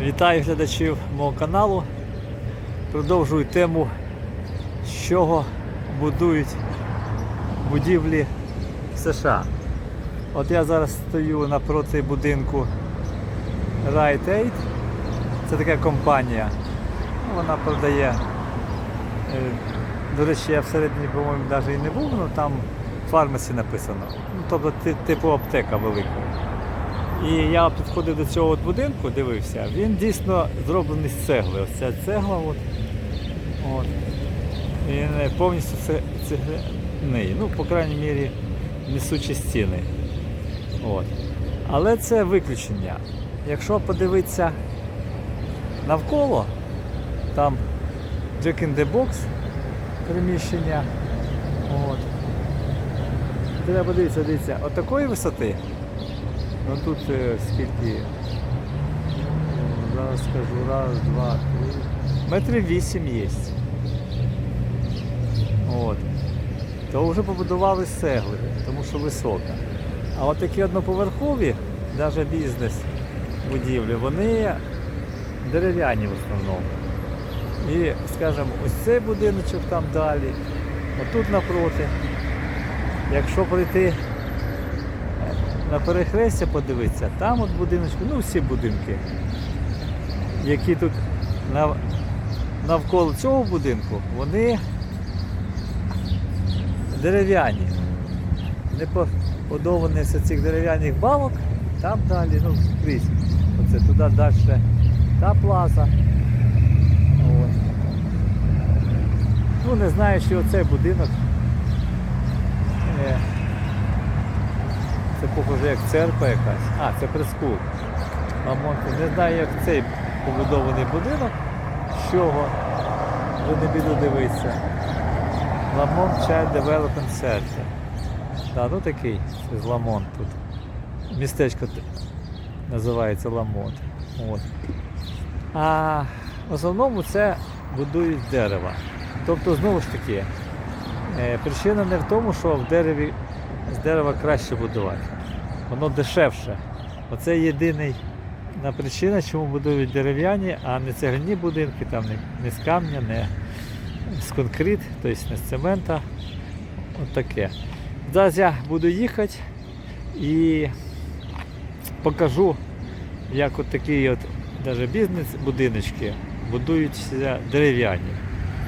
Вітаю глядачів мого каналу. Продовжую тему, з чого будують будівлі в США. От я зараз стою напроти будинку Rite Aid. Це така компанія. Ну, Вона продає. е, До речі, я всередині, по-моєму, навіть і не був, але там фармасі написано. Ну, тобто типу аптека велика. І я підходив до цього от будинку, дивився, він дійсно зроблений з цегли. Ось ця цегла. От. От. Він повністю це, цегляний. Ну, по крайній мірі, несучі стіни. От. Але це виключення. Якщо подивитися навколо, там Jack in the Box приміщення. От. Треба подивитися, дивіться, от такої висоти. Ну тут скільки? Зараз скажу, раз, два, три. Метрів вісім є. От. То вже побудували з цегли, тому що висока. А от такі одноповерхові, навіть бізнес будівлі, вони дерев'яні в основному. І, скажімо, ось цей будиночок там далі, отут напроти. Якщо прийти на перехрестя подивитися, там от будиночки, ну всі будинки, які тут нав- навколо цього будинку, вони дерев'яні. Не побудовані цих дерев'яних балок, там далі, ну, скрізь. Оце туди далі та плаза. От. Ну, не знаю, чи оцей будинок. Це похоже як церква якась. А, це. Ламонт. Не знаю, як цей побудований будинок. З чого? Вже не піду дивитися. Ламонт Child Development Center. Да, ну такий, з Ламонт тут. Містечко називається Ламонт. От. А в основному це будують дерева. Тобто, знову ж таки, е, причина не в тому, що в дереві з дерева краще будувати. Воно дешевше. Оце єдиний на причина, чому будують дерев'яні, а не цегляні будинки, там не, з камня, не з конкрет, тобто не з цемента. От таке. Зараз я буду їхати і покажу, як от такі от бізнес-будиночки будуються дерев'яні.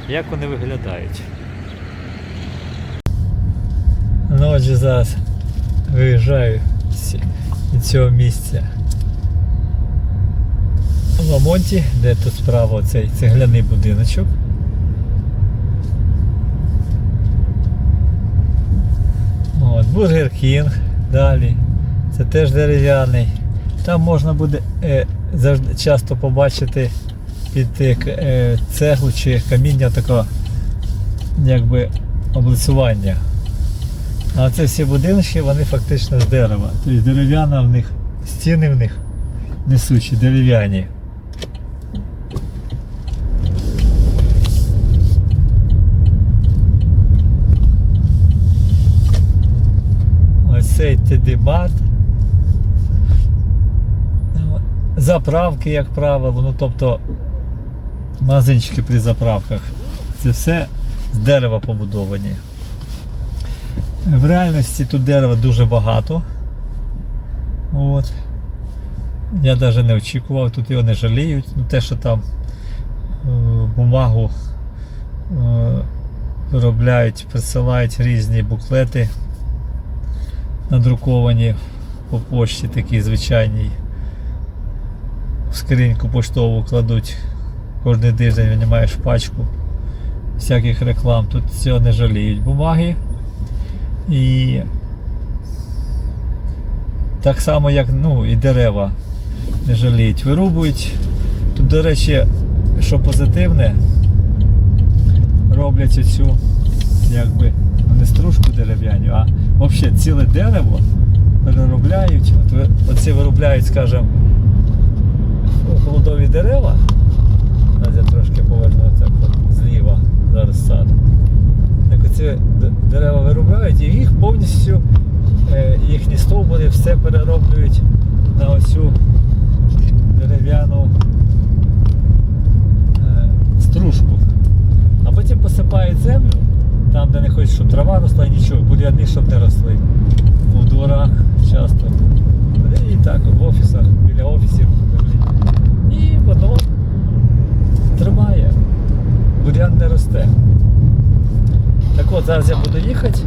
Як вони виглядають. Ну отже зараз виїжджаю з цього місця в Ламонті, де тут справа цей цегляний будиночок. От, Бургер Кінг далі. Це теж дерев'яний. Там можна буде е, завжди часто побачити під е, е, цеглу чи каміння такого якби облицювання. А це всі будинки, вони фактично з дерева. Тобто дерев'яна в них, стіни в них несучі, дерев'яні. Ось цей TD-Mart. Заправки, як правило, ну тобто магазинчики при заправках. Це все з дерева побудовані. В реальності тут дерева дуже багато. От. Я навіть не очікував, тут його не жаліють. Ну, те, що там е, бумагу е, виробляють, присилають різні буклети надруковані по почті, такі звичайній. В скриньку поштову кладуть кожен тиждень винімаєш пачку всяких реклам. Тут цього не жаліють бумаги. І так само, як ну, і дерева не жаліють, вирубують. Тут, до речі, що позитивне, роблять оцю якби не стружку дерев'яню, а взагалі ціле дерево переробляють. От, оці виробляють, скажімо, холодові дерева. Зараз я трошки поверну так от зліва, зараз сад ці дерева виробляють і їх повністю е, їхні стовбури все перероблюють на оцю дерев'яну е, стружку. А потім посипають землю, там де не хочуть, щоб трава росла і нічого, бур'яни, щоб не росли. У дворах часто. І так, в офісах, біля офісів. І воно тримає. Бур'ян не росте. Так от, зараз я буду їхати.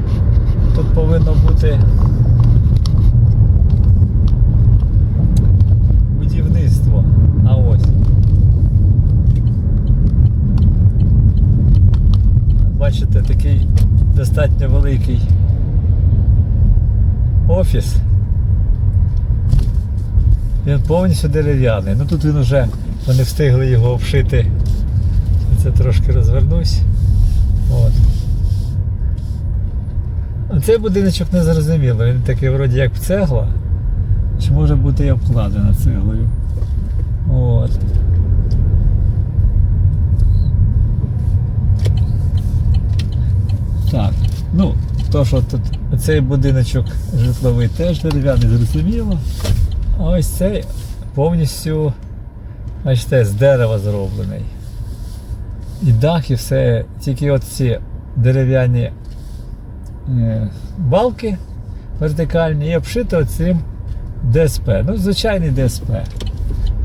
Тут повинно бути будівництво. А ось. Бачите, такий достатньо великий офіс. Він повністю дерев'яний. Ну тут він вже вони встигли його обшити. Це трошки розвернусь. От. Цей будиночок не зрозуміло, він такий вроді як цегла. Чи може бути і обкладена цеглою. От. Так, ну, то, що тут цей будиночок житловий теж дерев'яний, зрозуміло. А ось цей повністю, бачите, з дерева зроблений. І дах, і все, тільки от ці дерев'яні балки вертикальні і обшито оцим ДСП. Ну, звичайний ДСП.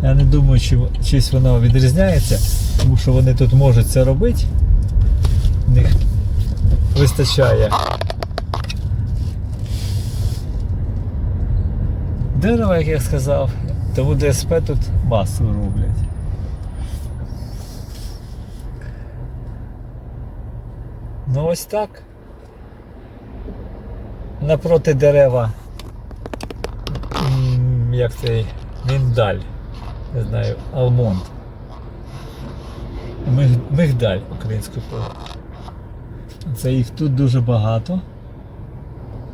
Я не думаю, чи чись воно відрізняється, тому що вони тут можуть це робити. У них вистачає дерева, як я сказав, тому ДСП тут масово роблять. Ну ось так. Напроти дерева. Як цей міндаль. Не знаю, алмонд. Миг- Мигдаль українською. Це їх тут дуже багато.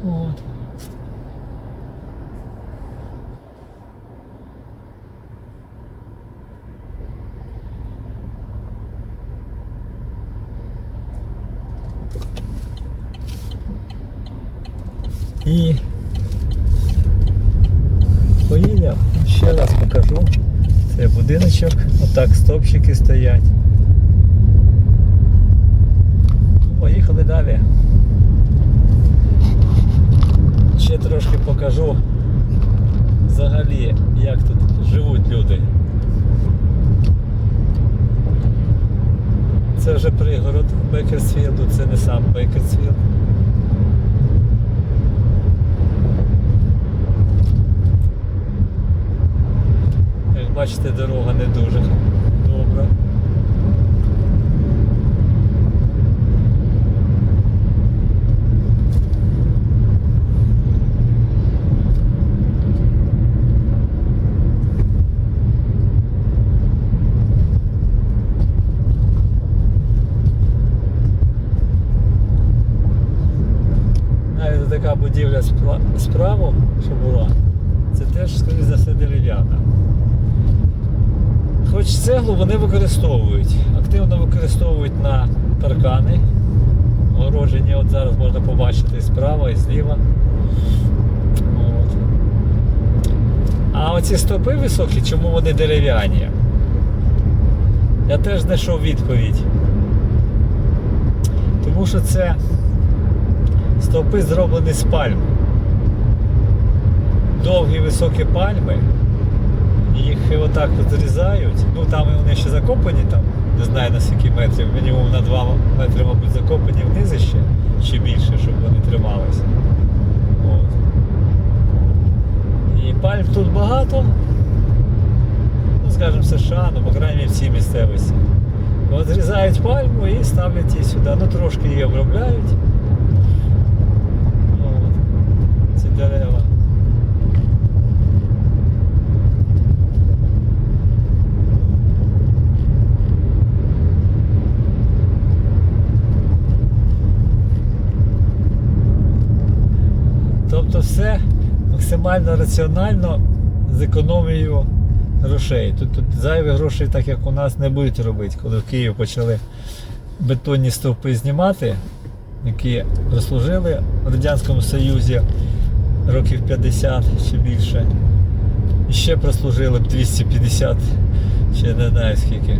От. І поїдемо, ще раз покажу. Це будиночок, отак стовпчики стоять. Поїхали далі. Ще трошки покажу взагалі, як тут живуть люди. Це вже пригород Бекерсфілду, це не сам Бекерсфілд. Бачите, дорога не дуже добра. Така будівля спра- справа, що була, це теж, скоріше за все, дерев'яна. Хоч вони використовують, активно використовують на паркани. Огороджені, от зараз можна побачити і справа і зліва. От. А оці стовпи високі, чому вони дерев'яні? Я теж знайшов відповідь. Тому що це стовпи зроблені з пальм. Довгі високі пальми. Їх отак от зрізають. Ну там вони ще закопані, там, не знаю на скільки метрів, мінімум на 2 метри, мабуть, закопані вниз ще, чи більше, щоб вони трималися. От. І пальм тут багато. Ну, скажімо, США, ну, по крайній мірі в цій місцевості. От зрізають пальму і ставлять її сюди. Ну трошки її обробляють. От. Ці дерева. Тобто все максимально раціонально з економією грошей. Тут, тут зайві грошей, так як у нас, не будуть робити, коли в Києві почали бетонні стовпи знімати, які прослужили в Радянському Союзі років 50 чи більше. І ще прослужили б 250, ще не знаю скільки.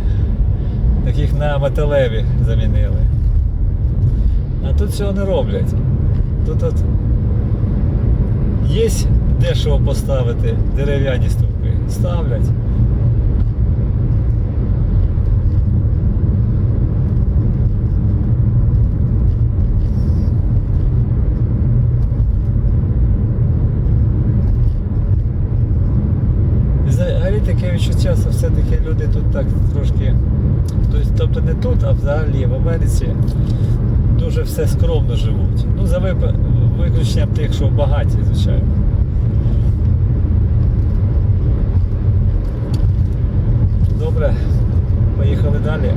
Таких на металеві замінили. А тут цього не роблять. Тут от є дешево поставити дерев'яні стовпи. Ставлять. Таке відчуття, що все-таки люди тут так трошки. Тобто, тобто не тут, а взагалі в Америці дуже все скромно живуть. Ну, за виключенням тих, що багаті, звичайно. Добре, поїхали далі.